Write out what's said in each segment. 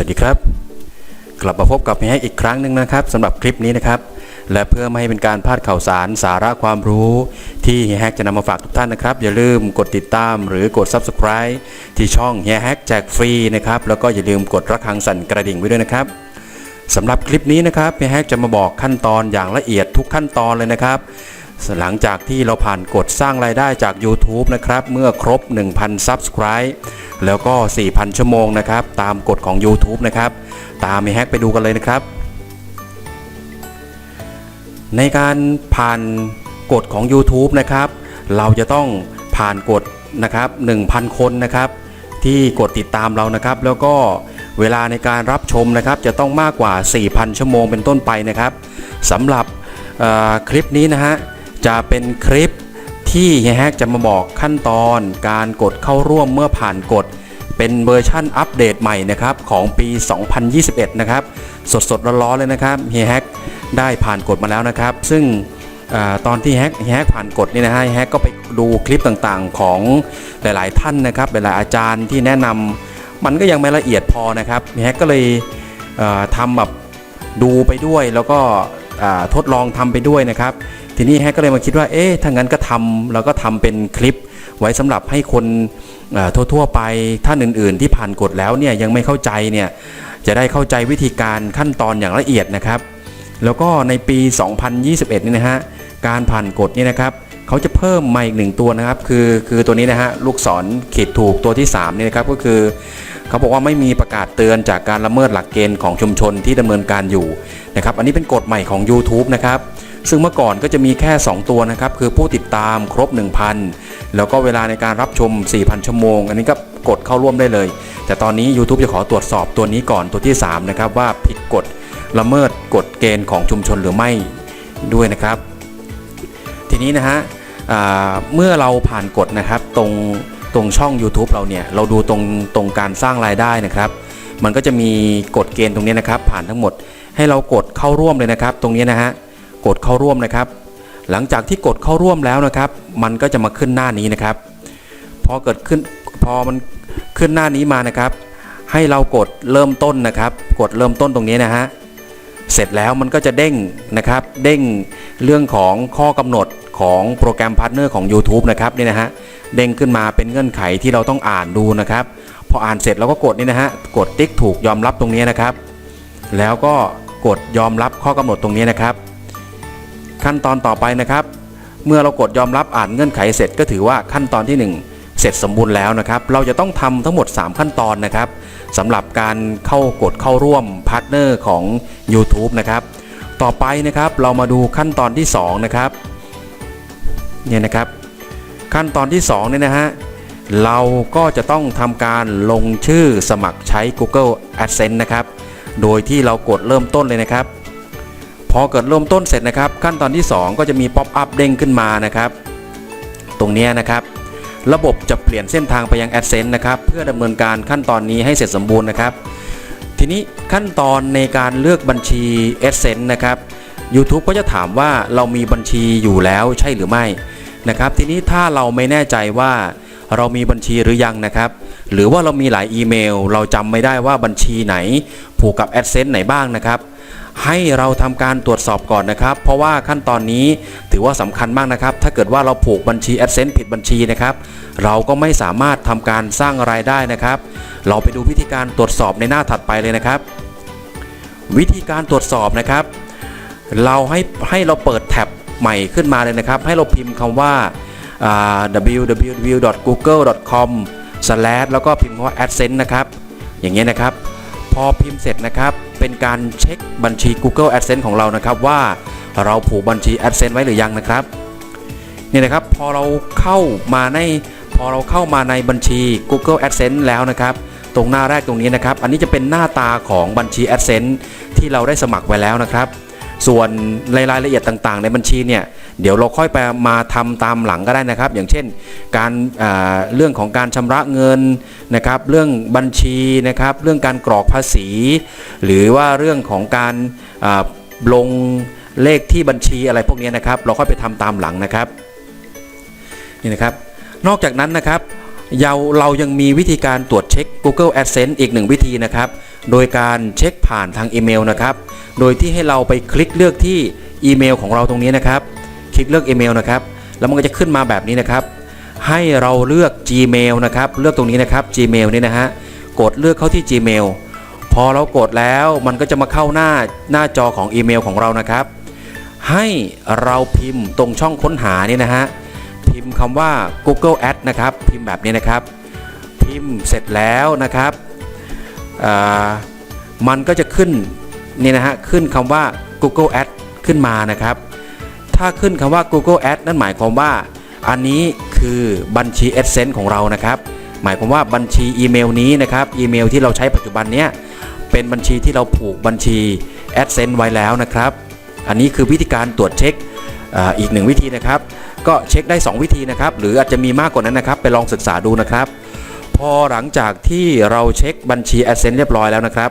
วัสดีครับ กลับมาพบกับพี่แฮกอีกครั้งหนึ่งนะครับสำหรับคลิปนี้นะครับ และเพื่อไม่ให้เป็นการพลาดข่าวสารสาระความรู้ที่เฮียแฮกจะนำมาฝากทุกท่านนะครับ อย่าลืมกดติดตามหรือกด Subscribe ที่ช่องเฮียแฮกแจกฟรีนะครับแล้วก็อย่าลืมกดระฆังสั่นกระดิ่งไว้ด้วยนะครับสำหรับคลิปนี้นะครับเฮียแฮกจะมาบอกขั้นตอนอย่างละเอียดทุกขั้นตอนเลยนะครับ หลังจากที่เราผ่านกดสร้างรายได้จาก YouTube นะครับ เมื่อครบ 1,000 Subscribe แล้วก็ 4,000 ชั่วโมงนะครับ ตามกฎของ YouTube นะครับ ตามมีแฮกไปดูกันเลยนะครับ ในการผ่านกฎของ YouTube นะครับ เราจะต้องผ่านกฎนะครับ 1,000 คนนะครับ ที่กดติดตามเรานะครับ แล้วก็เวลาในการรับชมนะครับ จะต้องมากกว่า 4,000 ชั่วโมงเป็นต้นไปนะครับสำหรับคลิปนี้นะฮะ จะเป็นคลิปที่เฮียแฮกจะมาบอกขั้นตอนการกดเข้าร่วมเมื่อผ่านกฎเป็นเวอร์ชั่นอัปเดตใหม่นะครับของปี 2021 นะครับ สดๆร้อนๆเลยนะครับเฮียแฮกได้ผ่านกฎมาแล้วนะครับ ซึ่งอตอนที่แฮกแฮกผ่านกฎนี่นะฮะแฮกก็ไปดูคลิปต่างๆของหลายๆท่านนะครับหลายๆอาจารย์ที่แนะนำมันก็ยังไม่ละเอียดพอนะครับแฮกก็เลยเอ่อทำแบบดูไปด้วยแล้วก็ทดลองทำไปด้วยนะครับ ทีนี้แฮกก็เลยมาคิดว่า เอ๊ะ ถ้างั้นก็ทำแล้วก็ทำเป็นคลิป ไว้สำหรับให้คนเอ่อทั่วๆไปท่านอื่น ๆ ที่ผ่านกฎแล้วเนี่ยยังไม่เข้าใจเนี่ยจะได้เข้าใจวิธีการขั้นตอนอย่างละเอียดนะครับ แล้วก็ในปี 2021 นี่นะฮะการผ่านกฎนี่นะครับเขาจะเพิ่มมาอีกหนึ่งตัวนะครับ คือคือตัวนี้นะฮะลูกศรขีดถูกตัวที่3นี่นะครับก็คือเขาบอกว่าไม่มีประกาศเตือนจากการละเมิดหลักเกณฑ์ของชุมชนที่ดำเนินการอยู่นะครับ อันนี้เป็นกฎใหม่ของ YouTube นะครับ ซึ่งเมื่อก่อนก็จะมีแค่ 2 ตัวนะครับ คือผู้ติดตามครบ 1,000 แล้วก็เวลาในการรับชม 4,000 ชั่วโมง อันนี้ก็กดเข้าร่วมได้เลย แต่ตอนนี้ YouTube จะขอตรวจสอบตัวนี้ก่อนตัวที่ 3 นะครับ ว่าผิดกฎละเมิดกฎเกณฑ์ของชุมชนหรือไม่ด้วยนะครับ ทีนี้นะฮะเมื่อเราผ่านกฎนะครับตรงตรงช่อง YouTube เราเนี่ยเราดูตรงตรงการสร้างรายได้นะครับ มันก็จะมีกฎเกณฑ์ตรงนี้นะครับ ผ่านทั้งหมดให้เรากดเข้าร่วมเลยนะครับ ตรงนี้นะฮะ กดเข้าร่วมนะครับ หลังจากที่กดเข้าร่วมแล้วนะครับ มันก็จะมาขึ้นหน้านี้นะครับ พอเกิดขึ้นพอมันขึ้นหน้านี้มานะครับ ให้เรากดเริ่มต้นนะครับ กดเริ่มต้นตรงนี้นะฮะเสร็จแล้วมันก็จะเด้งนะครับ เด้งเรื่องของข้อกำหนดของโปรแกรมพาร์ทเนอร์ของ YouTube นะครับนี่นะฮะเด้งขึ้นมาเป็นเงื่อนไขที่เราต้องอ่านดูนะครับ พออ่านเสร็จเราก็กดนี่นะฮะกดติ๊กถูกยอมรับตรงนี้นะครับ แล้วก็กดยอมรับข้อกำหนดตรงนี้นะครับ ขั้นตอนต่อไปนะครับ เมื่อเรากดยอมรับอ่านเงื่อนไขเสร็จก็ถือว่าขั้นตอนที่ 1 เสร็จสมบูรณ์แล้วนะครับ เราจะต้องทำทั้งหมด 3 ขั้นตอนนะครับสำหรับการเข้ากดเข้าร่วมพาร์ทเนอร์ของ YouTube นะครับ ต่อไปนะครับเรามาดูขั้นตอนที่ 2 นะครับเนี่ยนะครับ ขั้นตอนที่2เนี่ยนะฮะเราก็จะต้องทำการลงชื่อสมัครใช้ Google Adsense นะครับ โดยที่เรากดเริ่มต้นเลยนะครับ พอเกิดเริ่มต้นเสร็จนะครับ ขั้นตอนที่ 2 ก็จะมีป๊อปอัพเด้งขึ้นมานะครับ ตรงนี้นะครับ ระบบจะเปลี่ยนเส้นทางไปยัง AdSense นะครับเพื่อดำเนินการขั้นตอนนี้ให้เสร็จสมบูรณ์นะครับ ทีนี้ขั้นตอนในการเลือกบัญชี AdSense นะครับ YouTube ก็จะถามว่าเรามีบัญชีอยู่แล้วใช่หรือไม่นะครับ ทีนี้ถ้าเราไม่แน่ใจว่าเรามีบัญชีหรือยังนะครับ หรือว่าเรามีหลายอีเมล เราจำไม่ได้ว่าบัญชีไหน ผูกกับ AdSense ไหนบ้างนะครับ ให้เราทำการตรวจสอบก่อนนะครับ เพราะว่าขั้นตอนนี้ถือว่าสำคัญมากนะครับ ถ้าเกิดว่าเราผูกบัญชี AdSense ผิดบัญชีนะครับ เราก็ไม่สามารถทำการสร้างรายได้นะครับ เราไปดูวิธีการตรวจสอบในหน้าถัดไปเลยนะครับ วิธีการตรวจสอบนะครับ เราให้ให้เราเปิดแท็บใหม่ขึ้นมาเลยนะครับ ให้เราพิมพ์คำว่าอ่า www.google.com แล้วก็พิมพ์คำว่า AdSense นะครับ อย่างเงี้ยนะครับ พอพิมพ์เสร็จนะครับ เป็นการเช็คบัญชี Google AdSense ของเรานะครับว่าเราผูกบัญชี AdSense ไว้หรือยังนะครับนี่นะครับพอเราเข้ามาในพอเราเข้ามาในบัญชี Google AdSense แล้วนะครับ ตรงหน้าแรกตรงนี้นะครับ อันนี้จะเป็นหน้าตาของบัญชี AdSense ที่เราได้สมัครไว้แล้วนะครับ ส่วนรายละเอียดต่างๆ ในบัญชีเนี่ย เดี๋ยวเราค่อยไปมาทำตามหลังก็ได้นะครับ อย่างเช่น การอ่าเรื่องของการชำระเงินนะครับ เรื่องบัญชีนะครับ เรื่องการกรอกภาษี หรือว่าเรื่องของการาลงเลขที่บัญชีอะไรพวกนี้นะครับ เราค่อยไปทำตามหลังนะครับนี่นะครับ นอกจากนั้นนะครับเราเรายังมีวิธีการตรวจเช็ค Google AdSense อีกหนึ่งวิธีนะครับ โดยการเช็คผ่านทางอีเมลนะครับ โดยที่ให้เราไปคลิกเลือกที่อีเมลของเราตรงนี้นะครับ ลิกเลือกอีเมลนะครับ แล้วมันก็จะขึ้นมาแบบนี้นะครับ ให้เราเลือก Gmail นะครับ เลือกตรงนี้นะครับ Gmail นี่นะฮะ กดเลือกเข้าที่ Gmail พอเรากดแล้วมันก็จะมาเข้าหน้าหน้าจอของอีเมลของเรานะครับ ให้เราพิมพ์ตรงช่องค้นหานี่นะฮะ พิมพ์คำว่า Google Ad นะครับ พิมพ์แบบนี้นะครับ พิมพ์เสร็จแล้วนะครับ มันก็จะขึ้นนี่นะฮะ ขึ้นคำว่า Google Ad ขึ้นมานะครับ ถ้าขึ้นคำว่า Google Ad นั่นหมายความว่า อันนี้คือบัญชี AdSense ของเรานะครับ หมายความว่าบัญชีอีเมลนี้นะครับ อีเมลที่เราใช้ปัจจุบันเนี้ยเป็นบัญชีที่เราผูกบัญชี AdSense ไว้แล้วนะครับ อันนี้คือวิธีการตรวจเช็คอ,อีกหนึ่งวิธีนะครับ ก็เช็คได้ 2 วิธีนะครับ หรืออาจจะมีมากกว่านั้นนะครับ ไปลองศึกษาดูนะครับ พอหลังจากที่เราเช็คบัญชี AdSense เรียบร้อยแล้วนะครับ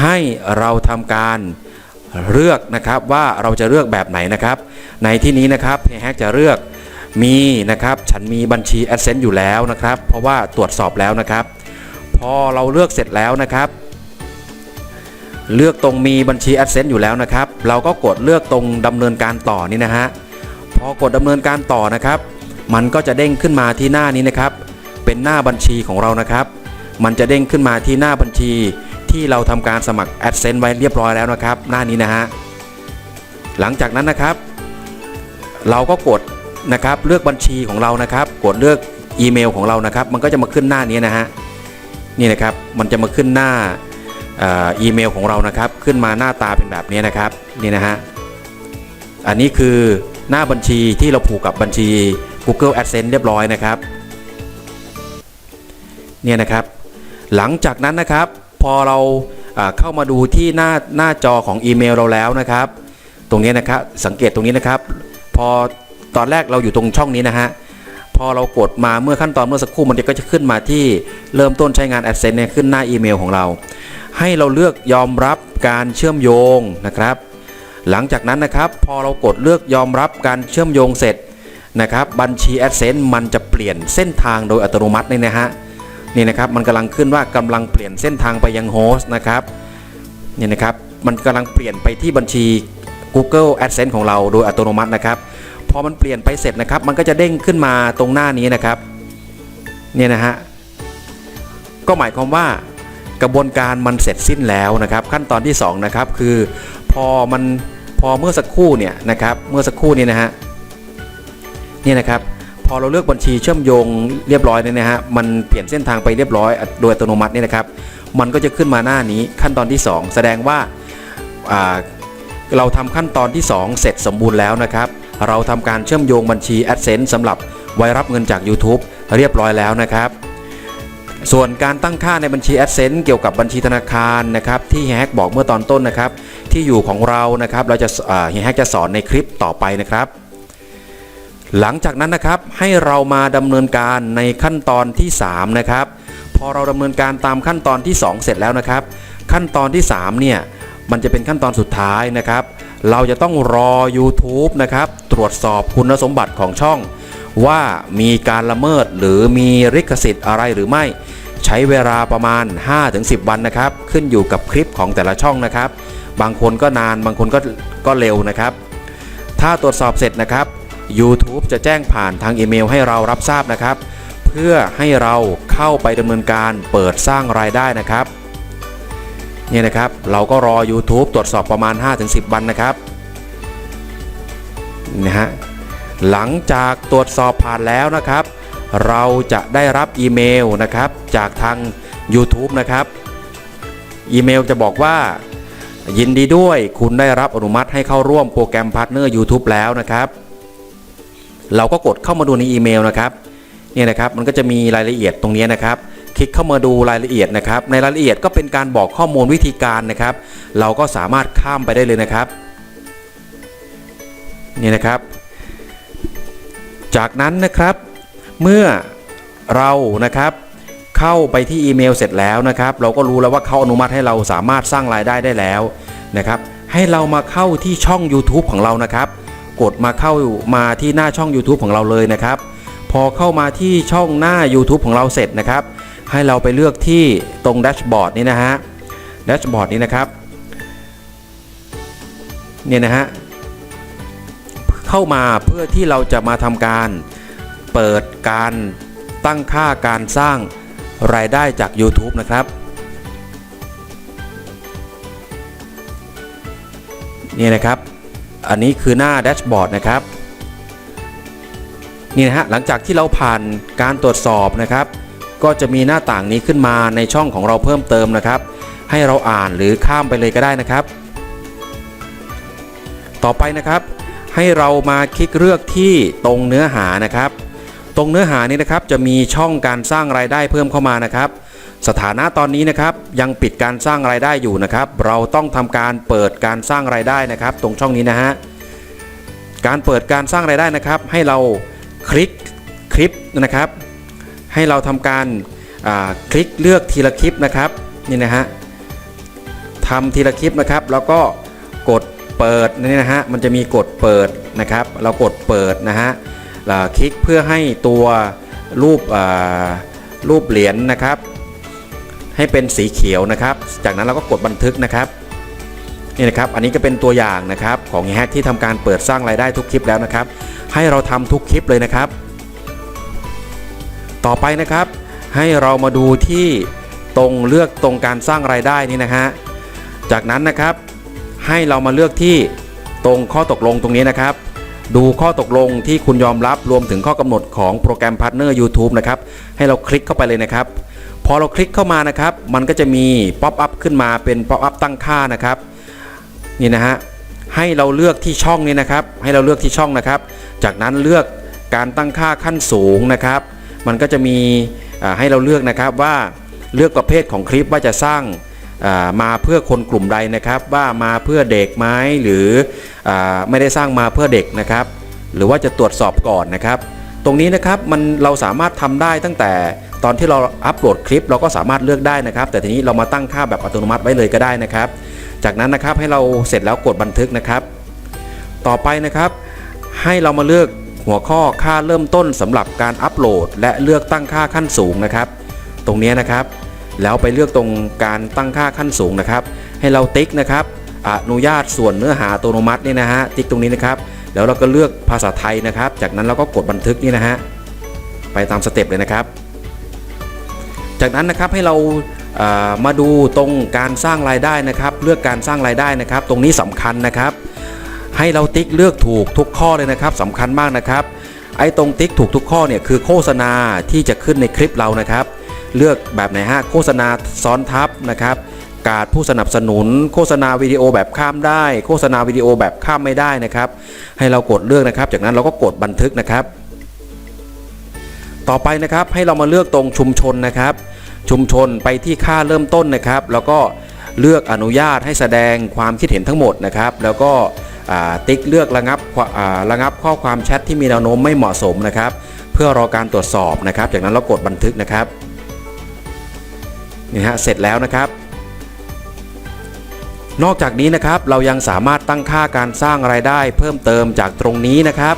ให้เราทำการ เลือกนะครับว่าเราจะเลือกแบบไหนนะครับ ในที่นี้นะครับเฮแฮกจะเลือกมีนะครับฉันมีบัญชี AdSense อยู่แล้วนะครับ เพราะว่าตรวจสอบแล้วนะครับ พอเราเลือกเสร็จแล้วนะครับ เลือกตรงมีบัญชี AdSense อยู่แล้วนะครับ เราก็กดเลือกตรงดำเนินการต่อนี่นะฮะพอกดดำเนินการต่อนะครับ มันก็จะเด้งขึ้นมาที่หน้านี้นะครับ เป็นหน้าบัญชีของเรานะครับ มันจะเด้งขึ้นมาที่หน้าบัญชี ที่เราทำการสมัคร AdSense ไว้เรียบร้อยแล้วนะครับ หน้านี้นะฮะหลังจากนั้นนะครับ เราก็กดนะครับเลือกบัญชีของเรานะครับ กดเลือกอีเมลของเรานะครับ มันก็จะมาขึ้นหน้านี้นะฮะนี่นะครับมันจะมาขึ้นหน้าอ่ออีเมลของเรานะครับ ขึ้นมาหน้าตาเป็นแบบนี้นะครับนี่นะฮะอันนี้คือหน้าบัญชีที่เราผูกกับบัญชี Google AdSense เรียบร้อยนะครับเนี่ยนะครับ หลังจากนั้นนะครับ อเราเข้ามาดูที่หน้าหน้าจอของอีเมลเราแล้วนะครับ ตรงนี้นะครับสังเกตตรงนี้นะครับ พอตอนแรกเราอยู่ตรงช่องนี้นะฮะพอเรากดมาเมื่อขั้นตอนเมื่อสักครู่มันก็จะขึ้นมาที่เริ่มต้นใช้งาน AdSense เนี่ยขึ้นหน้าอีเมลของเรา ให้เราเลือกยอมรับการเชื่อมโยงนะครับ หลังจากนั้นนะครับ พอเรากดเลือกยอมรับการเชื่อมโยงเสร็จนะครับ บัญชี AdSense มันจะเปลี่ยนเส้นทางโดยอัตโนมัติเลยนะฮะ นี่นะครับมันกำลังขึ้นว่ากำลังเปลี่ยนเส้นทางไปยังโฮสต์นะครับนี่นะครับมันกำลังเปลี่ยนไปที่บัญชี Google AdSense ของเราโดยอัตโนมัตินะครับพอมันเปลี่ยนไปเสร็จนะครับ มันก็จะเด้งขึ้นมาตรงหน้านี้นะครับเนี่ยนะฮะก็หมายความว่ากระบวนการมันเสร็จสิ้นแล้วนะครับ ขั้นตอนที่สองนะครับคือพอมันพอเมื่อสักครู่เนี่ยนะครับเมื่อสักครู่นี้นะฮะเนี่ยนะครับ พอเราเลือกบัญชีเชื่อมโยงเรียบร้อยเนี่ยนะฮะมันเปลี่ยนเส้นทางไปเรียบร้อยโดยอัตโนมัตินี่นะครับ มันก็จะขึ้นมาหน้านี้ขั้นตอนที่ 2 แสดงว่าาเราทำขั้นตอนที่ 2 เสร็จสมบูรณ์แล้วนะครับ เราทำการเชื่อมโยงบัญชี AdSense สำหรับไว้รับเงินจาก YouTube เรียบร้อยแล้วนะครับ ส่วนการตั้งค่าในบัญชี AdSense เกี่ยวกับบัญชีธนาคารนะครับที่แฮกบอกเมื่อตอนต้นนะครับ ที่อยู่ของเรานะครับเราจะเฮียแฮกจะสอนในคลิปต่อไปนะครับ หลังจากนั้นนะครับให้เรามาดำเนินการในขั้นตอนที่ 3 นะครับ พอเราดำเนินการตามขั้นตอนที่ 2 เสร็จแล้วนะครับ ขั้นตอนที่ 3 เนี่ยมันจะเป็นขั้นตอนสุดท้ายนะครับ เราจะต้องรอ YouTube นะครับตรวจสอบคุณสมบัติของช่อง ว่ามีการละเมิดหรือมีลิขสิทธิ์อะไรหรือไม่ ใช้เวลาประมาณ 5-10 วันนะครับ ขึ้นอยู่กับคลิปของแต่ละช่องนะครับ บางคนก็นานบางคนก็ก็เร็วนะครับ ถ้าตรวจสอบเสร็จนะครับ YouTube จะแจ้งผ่านทางอีเมลให้เรารับทราบนะครับ เพื่อให้เราเข้าไปดำเนินการเปิดสร้างรายได้นะครับเนี่ยนะครับ เราก็รอ YouTube ตรวจสอบประมาณ 5-10 วันนะครับนะฮะหลังจากตรวจสอบผ่านแล้วนะครับ เราจะได้รับอีเมลนะครับจากทาง YouTube นะครับ อีเมลจะบอกว่า ยินดีด้วยคุณได้รับอนุมัติให้เข้าร่วมโปรแกรมพาร์ทเนอร์ YouTube แล้วนะครับ เราก็กดเข้ามาดูในอีเมลนะครับเนี่ยนะครับมันก็จะมีรายละเอียดตรงนี้นะครับ คลิกเข้ามาดูรายละเอียดนะครับ ในรายละเอียดก็เป็นการบอกข้อมูลวิธีการนะครับ เราก็สามารถข้ามไปได้เลยนะครับนี่นะครับ จากนั้นนะครับเมื่อเรานะครับเข้าไปที่อีเมลเสร็จแล้วนะครับ เราก็รู้แล้วว่าเขาอนุมัติให้เราสามารถสร้างรายได้ได้แล้วนะครับ ให้เรามาเข้าที่ช่อง YouTube ของเรานะครับ กดมาเข้ามาที่หน้าช่อง YouTube ของเราเลยนะครับ พอเข้ามาที่ช่องหน้า YouTube ของเราเสร็จนะครับ ให้เราไปเลือกที่ตรงแดชบอร์ดนี้นะฮะแดชบอร์ดนี้นะครับเนี่ยนะฮะเข้ามาเพื่อที่เราจะมาทำการเปิดการตั้งค่าการสร้างรายได้จาก YouTube นะครับนี่นะครับ อันนี้คือหน้าแดชบอร์ดนะครับนี่นะฮะหลังจากที่เราผ่านการตรวจสอบนะครับ ก็จะมีหน้าต่างนี้ขึ้นมาในช่องของเราเพิ่มเติมนะครับ ให้เราอ่านหรือข้ามไปเลยก็ได้นะครับ ต่อไปนะครับ ให้เรามาคลิกเลือกที่ตรงเนื้อหานะครับ ตรงเนื้อหานี้นะครับจะมีช่องการสร้างรายได้เพิ่มเข้ามานะครับ สถานะตอนนี้นะครับยังปิดการสร้างรายได้อยู่นะครับ เราต้องทำการเปิดการสร้างรายได้นะครับ ตรงช่องนี้นะฮะการเปิดการสร้างรายได้นะครับ ให้เราคลิกคลิปนะครับ ให้เราทำการคลิกเลือกทีละคลิปนะครับนี่นะฮะทำทีละคลิปนะครับ แล้วก็กดเปิดนี่นะฮะมันจะมีกดเปิดนะครับ เรากดเปิดนะฮะคลิกเพื่อให้ตัวรูปรูปเหรียญนะครับ ให้เป็นสีเขียวนะครับ จากนั้นเราก็กดบันทึกนะครับนี่นะครับ อันนี้ก็เป็นตัวอย่างนะครับของแฮกที่ทำการเปิดสร้างรายได้ทุกคลิปแล้วนะครับ ให้เราทำทุกคลิปเลยนะครับ ต่อไปนะครับ ให้เรามาดูที่ตรงเลือกตรงการสร้างรายได้นี่นะฮะ จากนั้นนะครับ ให้เรามาเลือกที่ตรงข้อตกลงตรงนี้นะครับ ดูข้อตกลงที่คุณยอมรับรวมถึงข้อกำหนดของโปรแกรมพาร์ทเนอร์ YouTube นะครับ ให้เราคลิกเข้าไปเลยนะครับ พอเราคลิกเข้ามานะครับ มันก็จะมีป๊อปอัพขึ้นมาเป็นป๊อปอัพตั้งค่านะครับนี่นะฮะให้เราเลือกที่ช่องนี้นะครับ ให้เราเลือกที่ช่องนะครับ จากนั้นเลือกการตั้งค่าขั้นสูงนะครับ มันก็จะมีให้เราเลือกนะครับว่าเลือกประเภทของคลิปว่าจะสร้างมาเพื่อคนกลุ่มใดนะครับ ว่ามาเพื่อเด็กไหมหรืออไม่ได้สร้างมาเพื่อเด็กนะครับ หรือว่าจะตรวจสอบก่อนนะครับ ตรงนี้นะครับมันเราสามารถทำได้ตั้งแต่ ตอนที่เราอัปโหลดคลิปเราก็สามารถเลือกได้นะครับ แต่ทีนี้เรามาตั้งค่าแบบอัตโนมัติไว้เลยก็ได้นะครับ จากนั้นนะครับให้เราเสร็จแล้วกดบันทึกนะครับ ต่อไปนะครับ ให้เรามาเลือกหัวข้อค่าเริ่มต้นสำหรับการอัปโหลด และเลือกตั้งค่าขั้นสูงนะครับ ตรงนี้นะครับ แล้วไปเลือกตรงการตั้งค่าขั้นสูงนะครับ ให้เราติ๊กนะครับอนุญาตส่วนเนื้อหาอัตโนมัตินี่นะฮะติ๊กตรงนี้นะครับแล้วเราก็เลือกภาษาไทยนะครับ จากนั้นเราก็กดบันทึกนี่นะฮะไปตามสเต็ปเลยนะครับ จากนั้นนะครับให้เรามาดูตรงการสร้างรายได้นะครับ เลือกการสร้างรายได้นะครับ ตรงนี้สำคัญนะครับ ให้เราติ๊กเลือกถูกทุกข้อเลยนะครับสำคัญมากนะครับ ไอ้ตรงติ๊กถูกทุกข้อเนี่ยคือโฆษณาที่จะขึ้นในคลิปเรานะครับ เลือกแบบไหนฮะโฆษณาซ้อนทับนะครับการผู้สนับสนุนโฆษณาวิดีโอแบบข้ามได้ โฆษณาวิดีโอแบบข้ามไม่ได้นะครับ ให้เรากดเลือกนะครับ จากนั้นเราก็กดบันทึกนะครับ ต่อไปนะครับให้เรามาเลือกตรงชุมชนนะครับ ชุมชนไปที่ค่าเริ่มต้นนะครับ แล้วก็เลือกอนุญาตให้แสดงความคิดเห็นทั้งหมดนะครับ แล้วก็ติ๊กเลือกระงับระงับข้อความแชทที่มีแนวโน้มไม่เหมาะสมนะครับ เพื่อรอการตรวจสอบนะครับ จากนั้นเรากดบันทึกนะครับนี่ฮะเสร็จแล้วนะครับ นอกจากนี้นะครับเรายังสามารถตั้งค่าการสร้างรายได้เพิ่มเติมจากตรงนี้นะครับ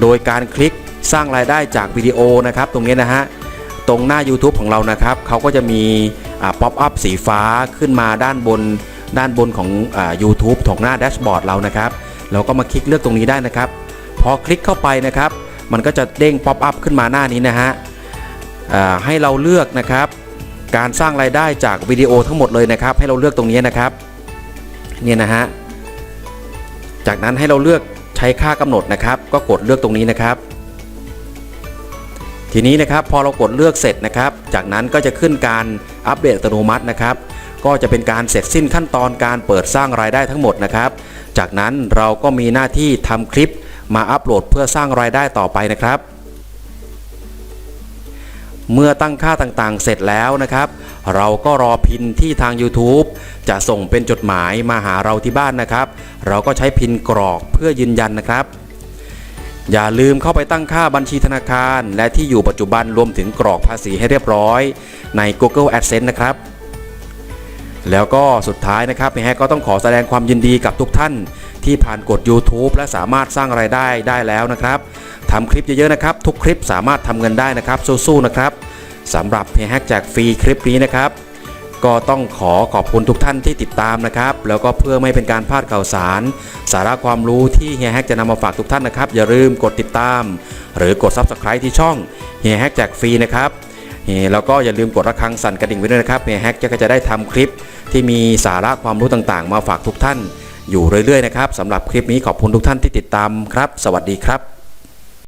โดยการคลิก สร้างรายได้จากวิดีโอนะครับตรงนี้นะฮะตรงหน้า YouTube ของเรานะครับเขาก็จะมีป๊อปอัพสีฟ้าขึ้นมาด้านบนด้านบนของอา YouTube ของหน้าแดชบอร์ดเรานะครับเราก็มาคลิกเลือกตรงนี้ได้นะครับ พอคลิกเข้าไปนะครับ มันก็จะเด้งป๊อปอัพขึ้นมาหน้านี้นะฮะให้เราเลือกนะครับ การสร้างรายได้จากวิดีโอทั้งหมดเลยนะครับ ให้เราเลือกตรงนี้นะครับเนี่ยนะฮะจากนั้นให้เราเลือกใช้ค่ากำหนดนะครับ ก็กดเลือกตรงนี้นะครับ ทีนี้นะครับพอเรากดเลือกเสร็จนะครับ จากนั้นก็จะขึ้นการอัปเดตอัตโนมัตินะครับ ก็จะเป็นการเสร็จสิ้นขั้นตอนการเปิดสร้างรายได้ทั้งหมดนะครับ จากนั้นเราก็มีหน้าที่ทำคลิปมาอัปโหลดเพื่อสร้างรายได้ต่อไปนะครับ เมื่อตั้งค่าต่างๆ เสร็จแล้วนะครับ เราก็รอพินที่ทาง YouTube จะส่งเป็นจดหมายมาหาเราที่บ้านนะครับ เราก็ใช้พินกรอกเพื่อยืนยันนะครับ อย่าลืมเข้าไปตั้งค่าบัญชีธนาคาร และที่อยู่ปัจจุบันรวมถึงกรอกภาษีให้เรียบร้อย ใน Google AdSense นะครับ แล้วก็สุดท้ายนะครับพี่แฮกก็ต้องขอแสดงความยินดีกับทุกท่าน ที่ผ่านกด YouTube และสามารถสร้างไรายได้ได้แล้วนะครับทำคลิปเยอะๆนะครับ ทุกคลิปสามารถทำเงินได้นะครับสู้ๆนะครับสำหรับเฮียแฮกแจกฟรีคลิปนี้นะครับ ก็ต้องขอขอบคุณทุกท่านที่ติดตามนะครับ แล้วก็เพื่อไม่เป็นการพลาดข่าวสาร สาระความรู้ที่เฮียแฮกจะนำมาฝากทุกท่านนะครับ อย่าลืมกดติดตาม หรือกด Subscribe ที่ช่องเฮียแฮกแจกฟรีนะครับแล้วก็อย่าลืมกดระฆังสั่นกระดิ่งไว้ด้วยนะครับเฮียแฮกก็จะได้ทำคลิปที่มีสาระความรู้ต่างๆ มาฝากทุกท่าน อยู่เรื่อยๆนะครับสำหรับคลิปนี้ขอบคุณทุกท่านที่ติดตามครับ สวัสดีครับ